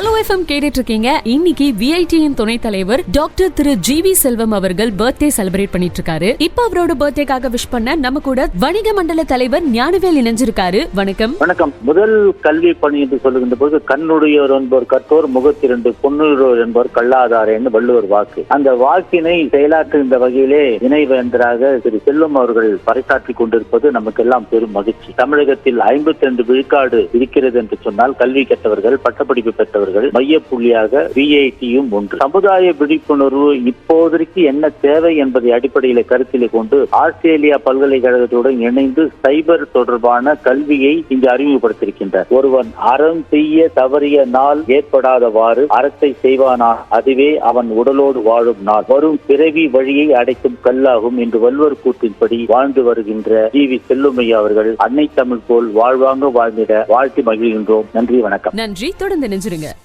Hello FM கேட்டுட்டு இருக்கீங்க இன்னைக்கு விஐடியின் துணைத் தலைவர் doctor Thiru G V Selvam அவர்கள் பர்த்டே செலிப்ரேட் பண்ணிட்டு இருக்காரு இப்ப அவரோட பர்த்டேக்காக விஷ் பண்ண நம்ம கூட வணிக மண்டல தலைவர் ஞானவேல் இணைஞ்சிருக்காரு. வணக்கம். வணக்கம். முதல் கல்வி பணி என்று சொல்லுகின்ற போது கண்ணுடையோர் என்பவர் கற்றோர் முகத்திரண்டு பொன்னுடையோர் என்பவர் கல்லாதார் என்று வள்ளுவர் வாக்கு. அந்த வாக்கினை செயலாற்றுகின்ற வகையிலே இணைவேந்தராக திரு செல்வம் அவர்கள் பறைசாற்றி கொண்டிருப்பது நமக்கெல்லாம் பெரும் மகிழ்ச்சி. தமிழகத்தில் ஐம்பத்தி ரெண்டு விழுக்காடு இருக்கிறது என்று சொன்னால் கல்வி கற்றவர்கள் பட்டப்படிப்பு பெற்றவர்கள் மைய புள்ளியாக விஐடியும் ஒன்று. சமுதாய விழிப்புணர்வு இப்போதைக்கு என்ன தேவை என்பதை அடிப்படையில் கருத்தில் கொண்டு ஆஸ்திரேலியா பல்கலைக்கழகத்துடன் இணைந்து சைபர் தொடர்பான கல்வியை இங்கு அறிமுகப்படுத்தியிருக்கின்றார். ஒருவன் அறம் செய்ய தவறிய நாள் ஏற்படாதவாறு அறத்தை செய்வானா அதுவே அவன் உடலோடு வாழும் நாள். வரும் பிறவி வழியை அடைக்கும் கல்லாகும் என்று வள்ளுவர் கூற்றின்படி வாழ்ந்து வருகின்ற ஜி. வி. செல்லுமையா அவர்கள் அன்னை தமிழ் போல் வாழ்வாங்க வாழ்ந்திட வாழ்த்தி மகிழ்கின்றோம். நன்றி வணக்கம். நன்றி தொடர்ந்து நெஞ்சிருங்க